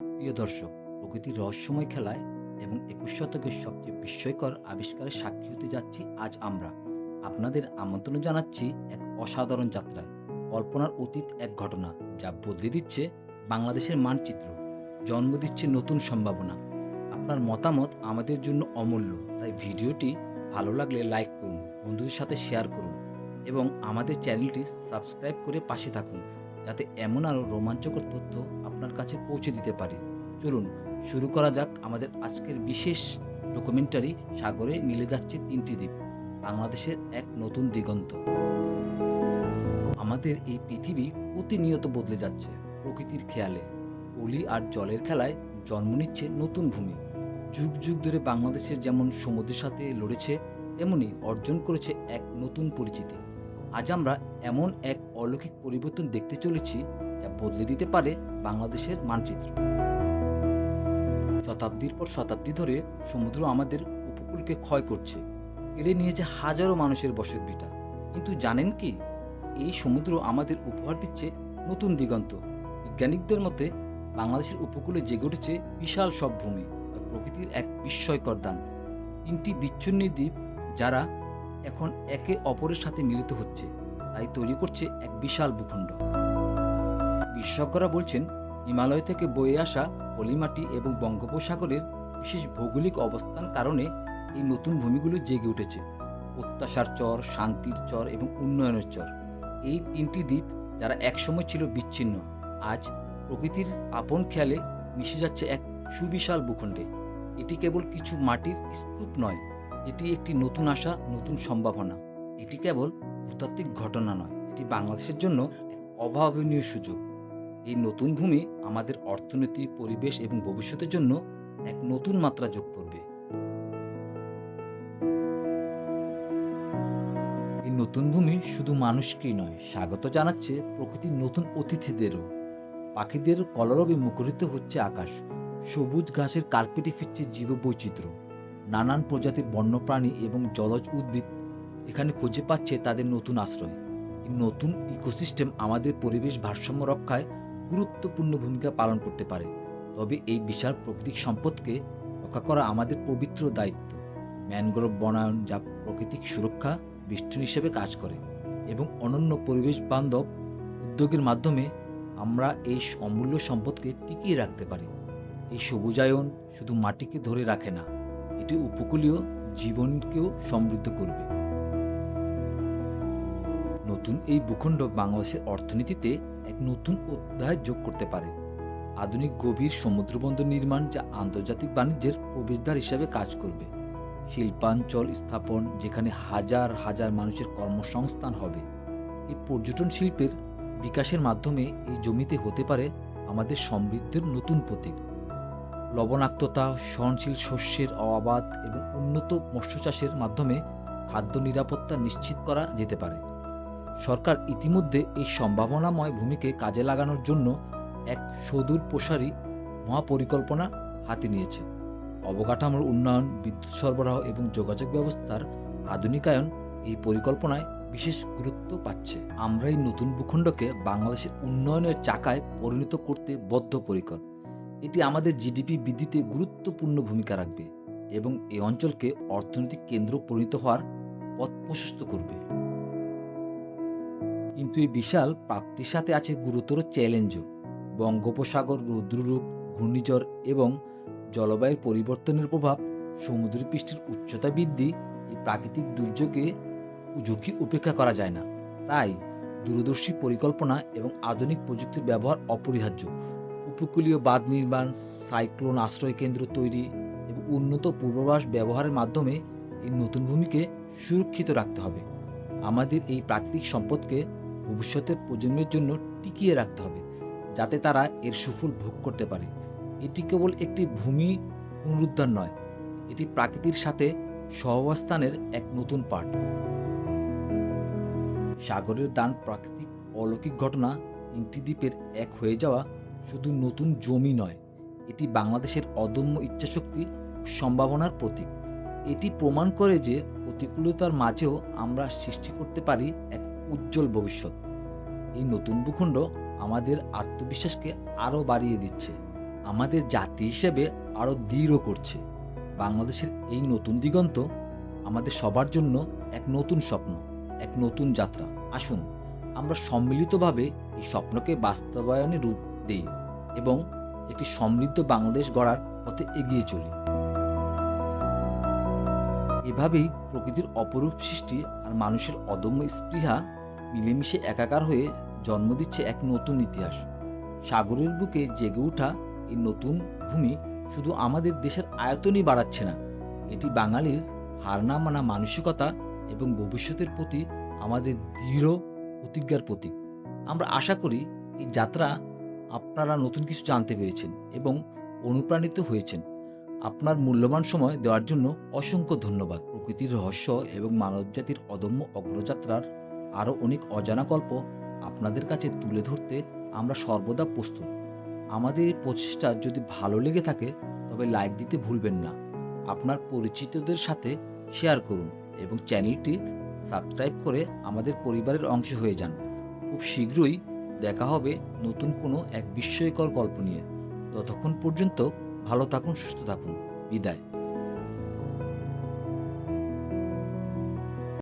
প্রিয় দর্শক, প্রকৃতির রহস্যময় খেলায় এবং একুশ শতকের সবচেয়ে বিস্ময়কর আবিষ্কারের সাক্ষী হতে যাচ্ছি আজ আমরা। আপনাদের আমন্ত্রণ জানাচ্ছি এক অসাধারণ যাত্রায়। কল্পনার অতীত এক ঘটনা যা বদলে দিচ্ছে বাংলাদেশের মানচিত্র। জন্ম দিচ্ছে নতুন সম্ভাবনা। আপনার মতামত আমাদের জন্য অমূল্য, তাই ভিডিওটি ভালো লাগলে লাইক করুন, বন্ধুদের সাথে শেয়ার করুন এবং আমাদের চ্যানেলটি সাবস্ক্রাইব করে পাশে থাকুন, যাতে এমন আরও রোমাঞ্চকর তথ্য আপনার কাছে পৌঁছে দিতে পারি। চলুন, শুরু করা যাক আমাদের আজকের বিশেষ ডকুমেন্টারি সাগরে মিলে যাচ্ছে তিনটি দ্বীপ, বাংলাদেশের এক নতুন দিগন্ত। আমাদের এই পৃথিবী প্রতিনিয়ত বদলে যাচ্ছে প্রকৃতির খেয়ালে। অলি আর জলের খেলায় জন্ম নিচ্ছে নতুন ভূমি। যুগ যুগ ধরে বাংলাদেশের যেমন সমুদ্রের সাথে লড়েছে, তেমনি অর্জন করেছে এক নতুন পরিচিতি। আজ আমরা এমন এক অলৌকিক পরিবর্তন দেখতে চলেছি বদলে দিতে পারে বাংলাদেশের মানচিত্র। শতাব্দীর পর শতাব্দী ধরে সমুদ্র আমাদের উপকূলকে ক্ষয় করছে। এড়ে নিয়েছে হাজারো মানুষের বসত ভিটা। কিন্তু জানেন কি? এই সমুদ্র আমাদের উপহার দিচ্ছে নতুন দিগন্ত। বৈজ্ঞানিকদের মতে, বাংলাদেশের উপকূলে জেগে উঠেছে বিশাল সব ভূমি প্রকৃতির এক বিস্ময়কর দান। তিনটি বিচ্ছিন্ন দ্বীপ যারা এখন একে অপরের সাথে মিলিত হচ্ছে। তাই তৈরি করছে এক বিশাল ভূখণ্ড। বিশেষজ্ঞরা বলছেন, হিমালয় থেকে বয়ে আসা পলিমাটি এবং বঙ্গোপসাগরের বিশেষ ভৌগোলিক অবস্থান কারণে এই নতুন ভূমিগুলো জেগে উঠেছে। প্রত্যাশার চর, শান্তির চর এবং উন্নয়নের চর। এই তিনটি দ্বীপ যারা একসময় ছিল বিচ্ছিন্ন, আজ প্রকৃতির আপন খেয়ালে মিশে যাচ্ছে এক সুবিশাল ভূখণ্ডে। এটি কেবল কিছু মাটির স্তূপ নয়, এটি একটি নতুন আশা, নতুন সম্ভাবনা। এটি কেবল ভূতাত্ত্বিক ঘটনা নয়, এটি বাংলাদেশের জন্য অভাবনীয় সুযোগ। এই নতুন ভূমি আমাদের অর্থনীতি, পরিবেশ এবং ভবিষ্যতের জন্য এক নতুন মাত্রা যোগ করবে। এই নতুন ভূমি শুধু মানুষকেই নয়, স্বাগত জানাচ্ছে প্রকৃতির নতুন অতিথিদেরও। পাখিদের কলরবে মুখরিত হচ্ছে আকাশ, সবুজ ঘাসের কার্পেটে ফিরছে জীববৈচিত্র্য। নানান প্রজাতির বন্যপ্রাণী এবং জলজ উদ্ভিদ এখানে খুঁজে পাচ্ছে তাদের নতুন আশ্রয়। নতুন ইকোসিস্টেম আমাদের পরিবেশ ভারসাম্য রক্ষায় গুরুত্বপূর্ণ ভূমিকা পালন করতে পারে। তবে এই বিশাল প্রাকৃতিক সম্পদকে রক্ষা করা আমাদের পবিত্র দায়িত্ব। ম্যানগ্রোভ বনায়ন যা প্রাকৃতিক সুরক্ষা বেষ্টনী হিসেবে কাজ করে এবং অনন্য পরিবেশ বান্ধব উদ্যোগের মাধ্যমে আমরা এই অমূল্য সম্পদকে টিকিয়ে রাখতে পারি। এই সবুজায়ন শুধু মাটিকে ধরে রাখে না, এটি উপকূলীয় জীবনকেও সমৃদ্ধ করবে। নতুন এই ভূখণ্ড বাংলাদেশের অর্থনীতিতে এক নতুন অধ্যায় যোগ করতে পারে। আধুনিক গভীর সমুদ্রবন্দর নির্মাণ যা আন্তর্জাতিক বাণিজ্যের প্রবেশদ্বার হিসাবে কাজ করবে। শিল্পাঞ্চল স্থাপন, যেখানে হাজার হাজার মানুষের কর্মসংস্থান হবে। এই পর্যটন শিল্পের বিকাশের মাধ্যমে এই জমিতে হতে পারে আমাদের সমৃদ্ধের নতুন প্রতীক। লবণাক্ততা, সহনশীল শস্যের অবাধ এবং উন্নত মৎস্য চাষের মাধ্যমে খাদ্য নিরাপত্তা নিশ্চিত করা যেতে পারে। সরকার ইতিমধ্যে এই সম্ভাবনাময় ভূমিকে কাজে লাগানোর জন্য এক সুদূর প্রসারী মহাপরিকল্পনা হাতে নিয়েছে। অবকাঠামোর উন্নয়ন, বিদ্যুৎ সরবরাহ এবং যোগাযোগ ব্যবস্থার আধুনিকায়ন এই পরিকল্পনায় বিশেষ গুরুত্ব পাচ্ছে। আমরা এই নতুন ভূখণ্ডকে বাংলাদেশের উন্নয়নের চাকায় পরিণত করতে বদ্ধপরিকর। এটি আমাদের জিডিপি বৃদ্ধিতে গুরুত্বপূর্ণ ভূমিকা রাখবে এবং এই অঞ্চলকে অর্থনৈতিক কেন্দ্র পরিণত হওয়ার পথ প্রশস্ত করবে। কিন্তু এই বিশাল প্রাপ্তির সাথে আছে গুরুতর চ্যালেঞ্জও। বঙ্গোপসাগর রৌদ্ররূপ, ঘূর্ণিঝড় এবং জলবায়ুর পরিবর্তনের প্রভাব সমুদ্র পৃষ্ঠের উচ্চতা বৃদ্ধি, এই প্রাকৃতিক দুর্যোগে ঝুঁকি উপেক্ষা করা যায় না। তাই দূরদর্শী পরিকল্পনা এবং আধুনিক প্রযুক্তির ব্যবহার অপরিহার্য। উপকূলীয় বাঁধ নির্মাণ, সাইক্লোন আশ্রয় কেন্দ্র তৈরি এবং উন্নত পূর্বাভাস ব্যবহারের মাধ্যমে এই নতুন ভূমিকে সুরক্ষিত রাখতে হবে। আমাদের এই প্রাকৃতিক সম্পদকে ভবিষ্যতের প্রজন্মের জন্য টিকিয়ে রাখতে হবে, যাতে তারা এর সুফল ভোগ করতে পারে। এটি কেবল একটি ভূমি পুনরুদ্ধার নয়, এটি প্রাকৃতির সাথে সহাবস্থানের এক নতুন পাঠ। সাগরের দান প্রাকৃতিক অলৌকিক ঘটনা তিনটি দ্বীপের এক হয়ে যাওয়া শুধু নতুন জমি নয়, এটি বাংলাদেশের অদম্য ইচ্ছাশক্তি সম্ভাবনার প্রতীক। এটি প্রমাণ করে যে প্রতিকূলতার মাঝেও আমরা সৃষ্টি করতে পারি এক উজ্জ্বল ভবিষ্যৎ। এই নতুন ভূখণ্ড আমাদের আত্মবিশ্বাসকে আরও বাড়িয়ে দিচ্ছে। আমাদের জাতি হিসেবে আরও দৃঢ় করছে। বাংলাদেশের এই নতুন দিগন্ত আমাদের সবার জন্য এক নতুন স্বপ্ন, এক নতুন যাত্রা। আসুন, আমরা সম্মিলিতভাবে এই স্বপ্নকে বাস্তবায়নে রূপ দিই এবং একটি সমৃদ্ধ বাংলাদেশ গড়ার পথে এগিয়ে চলি। এভাবেই প্রকৃতির অপরূপ সৃষ্টি আর মানুষের অদম্য স্পৃহা মিলেমিশে একাকার হয়ে জন্ম দিচ্ছে এক নতুন ইতিহাস। সাগরের বুকে জেগে ওঠা এই নতুন ভূমি শুধু আমাদের দেশের আয়তনই বাড়াচ্ছে না, এটি বাঙালির হার না মানা মানসিকতা এবং ভবিষ্যতের প্রতি আমাদের দৃঢ় প্রতিজ্ঞার প্রতীক। আমরা আশা করি এই যাত্রা আপনারা নতুন কিছু জানতে পেরেছেন এবং অনুপ্রাণিত হয়েছেন। আপনার মূল্যবান সময় দেওয়ার জন্য অসংখ্য ধন্যবাদ। প্রকৃতির রহস্য এবং মানবজাতির অদম্য অগ্রযাত্রার আরও অনেক অজানা গল্প আপনাদের কাছে তুলে ধরতে আমরা সর্বদা প্রস্তুত। আমাদের এই প্রচেষ্টা যদি ভালো লেগে থাকে, তবে লাইক দিতে ভুলবেন না। আপনার পরিচিতদের সাথে শেয়ার করুন এবং চ্যানেলটি সাবস্ক্রাইব করে আমাদের পরিবারের অংশ হয়ে যান। খুব শীঘ্রই দেখা হবে নতুন কোনো এক বিস্ময়কর গল্প নিয়ে। ততক্ষণ পর্যন্ত ভালো থাকুন, সুস্থ থাকুন। বিদায়।